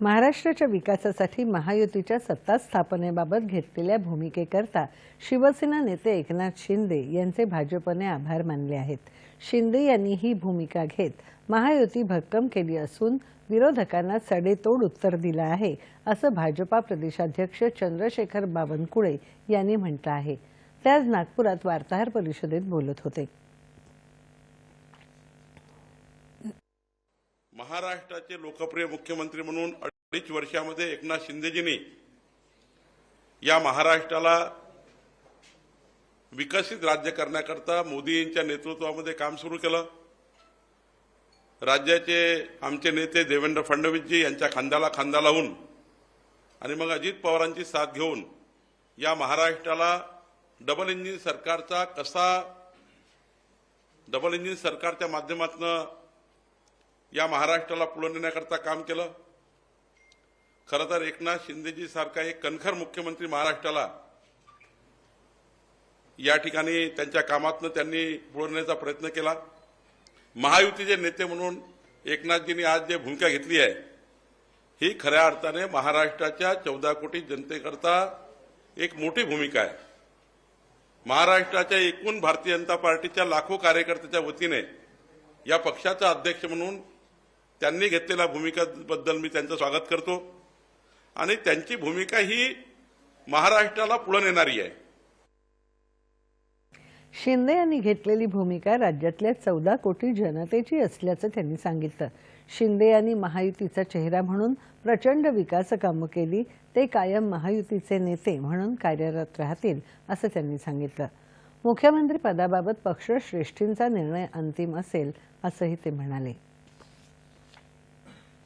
महाराष्ट्राच्या विकासासाठी महायुतीच्या सत्ता स्थापनेबाबत घेतलेल्या भूमिकेकरता शिवसेना नेते एकनाथ शिंदे यांचे भाजपने आभार मानले आहेत. शिंदे यांनी ही भूमिका घेत महायुती भक्कम केली असून विरोधकांना सडेतोड उत्तर दिलं आहे असं भाजपा प्रदेशाध्यक्ष चंद्रशेखर बावनकुळे यांनी म्हटलं आहे. ते आज नागपुरात वार्ताहर परिषदेत बोलत होते. महाराष्ट्राचे लोकप्रिय मुख्यमंत्री म्हणून अडीच वर्षामध्ये एकनाथ शिंदेजींनी या महाराष्ट्राला विकसित राज्य करण्याकरता मोदींच्या नेतृत्वामध्ये काम सुरू केलं. राज्याचे आमचे नेते देवेंद्र फडणवीसजी यांच्या खांद्याला खांदा लावून आणि मग अजित पवारांची साथ घेऊन या महाराष्ट्राला डबल इंजिन सरकारचा कसा डबल इंजिन सरकारच्या माध्यमातून या महाराष्ट्राला पुढे नेण्याकरता काम केलं. खरं तर एकनाथ शिंदेजी सारखा एक कणखर मुख्यमंत्री महाराष्ट्राला या ठिकाणी त्यांच्या कामातनं त्यांनी पुढे प्रयत्न केला. महायुतीचे नेते म्हणून एकनाथजींनी आज जे भूमिका घेतली आहे ही खऱ्या अर्थाने महाराष्ट्राच्या चौदा कोटी जनतेकरता एक मोठी भूमिका आहे. महाराष्ट्राच्या एकूण भारतीय जनता पार्टीच्या लाखो कार्यकर्त्याच्या वतीने या पक्षाचा अध्यक्ष म्हणून त्यांनी घेतलेल्या भूमिकेबद्दल मी त्यांचं स्वागत करतो. आणि त्यांची भूमिका ही महाराष्ट्राला पुढे नेणारी आहे. शिंदे यांनी घेतलेली भूमिका राज्यातल्या चौदा कोटी जनतेची असल्याचं त्यांनी सांगितलं. शिंदे यांनी महायुतीचा चेहरा म्हणून प्रचंड विकास कामं केली ते कायम महायुतीचे नेते म्हणून कार्यरत राहतील असं त्यांनी सांगितलं. मुख्यमंत्री पदाबाबत पक्षश्रेष्ठींचा निर्णय अंतिम असेल असंही ते म्हणाले.